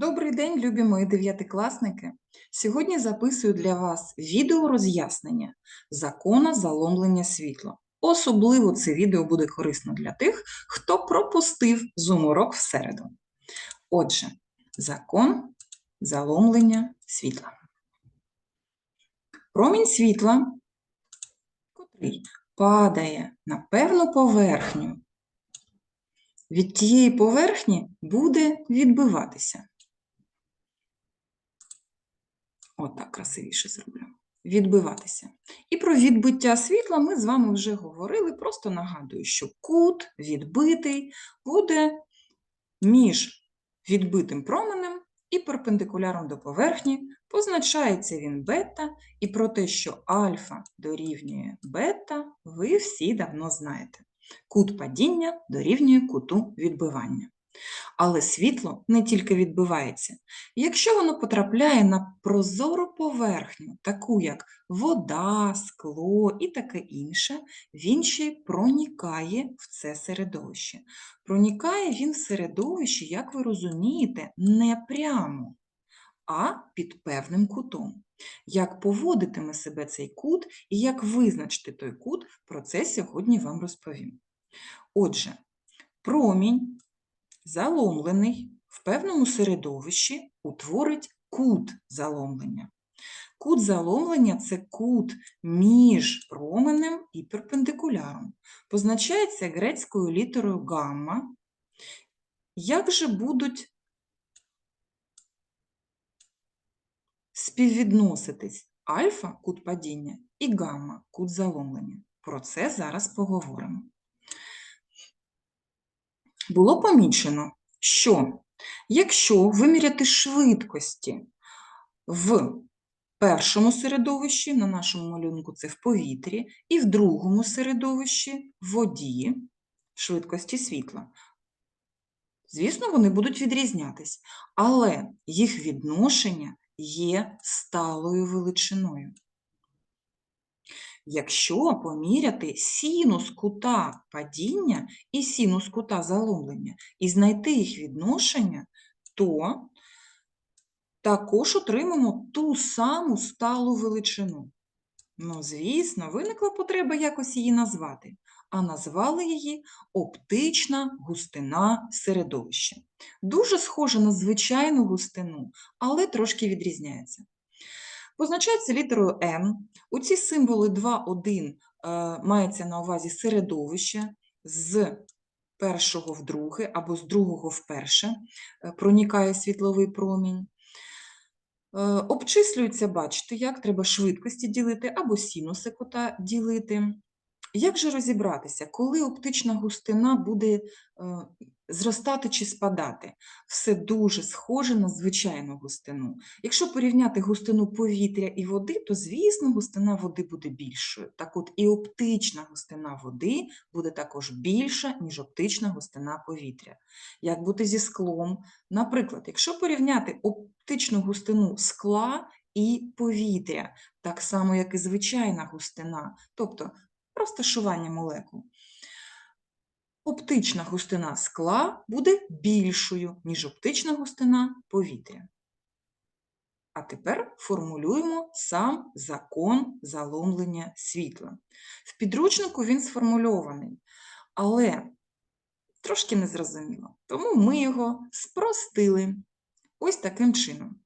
Добрий день, любі мої дев'ятикласники! Сьогодні записую для вас відео роз'яснення закона заломлення світла. Особливо це відео буде корисно для тих, хто пропустив зуморок в середу. Отже, закон заломлення світла. Промінь світла, котрий падає на певну поверхню, від тієї поверхні буде відбиватися. Отак красивіше зроблю. Відбиватися. І про відбиття світла ми з вами вже говорили. Просто нагадую, що кут відбитий буде між відбитим променем і перпендикуляром до поверхні. Позначається він бета, і про те, що альфа дорівнює бета, ви всі давно знаєте. Кут падіння дорівнює куту відбивання. Але світло не тільки відбивається. Якщо воно потрапляє на прозору поверхню, таку як вода, скло і таке інше, він ще й проникає в це середовище. Проникає він в середовище, як ви розумієте, не прямо, а під певним кутом. Як поводитиме себе цей кут і як визначити той кут, про це сьогодні вам розповім. Отже, промінь заломлений в певному середовищі утворить кут заломлення. Кут заломлення це кут між променем і перпендикуляром. Позначається грецькою літерою гамма. Як же будуть співвідноситись альфа кут падіння і гамма кут заломлення? Про це зараз поговоримо було помічено, що якщо виміряти швидкості в першому середовищі, на нашому малюнку це в повітрі, і в другому середовищі в воді швидкості світла, звісно, вони будуть відрізнятись, але їх відношення є сталою величиною. Якщо поміряти синус кута падіння і синус кута заломлення і знайти їх відношення, то також отримаємо ту саму сталу величину. Ну, звісно, виникла потреба якось її назвати, а назвали її оптична густина середовища. Дуже схожа на звичайну густину, але трошки відрізняється. Позначається літерою М. У ці символи 2, 1 е, мається на увазі середовище з першого в друге або з другого в перше, е, проникає світловий промінь. Е, обчислюється, бачите, як треба швидкості ділити або синуси кута ділити. Як же розібратися, коли оптична густина буде е, зростати чи спадати? Все дуже схоже на звичайну густину. Якщо порівняти густину повітря і води, то, звісно, густина води буде більшою. Так от і оптична густина води буде також більша, ніж оптична густина повітря. Як бути зі склом? Наприклад, якщо порівняти оптичну густину скла і повітря, так само, як і звичайна густина, тобто розташування молекул. Оптична густина скла буде більшою, ніж оптична густина повітря. А тепер формулюємо сам закон заломлення світла. В підручнику він сформульований, але трошки незрозуміло, тому ми його спростили ось таким чином.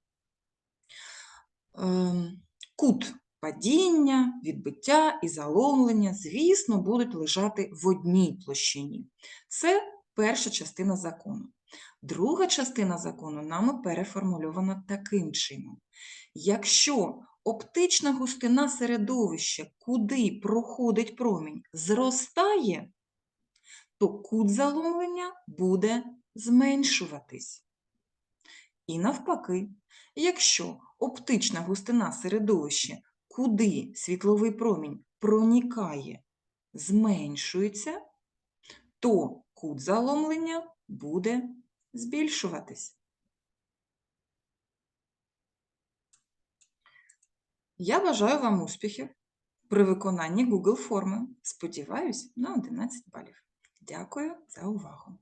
Ем, кут Падіння, відбиття і заломлення, звісно, будуть лежати в одній площині. Це перша частина закону. Друга частина закону нами переформульована таким чином. Якщо оптична густина середовища, куди проходить промінь, зростає, то кут заломлення буде зменшуватись. І навпаки, якщо оптична густина середовища куди світловий промінь проникає, зменшується, то кут заломлення буде збільшуватись. Я бажаю вам успіхів при виконанні Google форми. Сподіваюсь, на 11 балів. Дякую за увагу!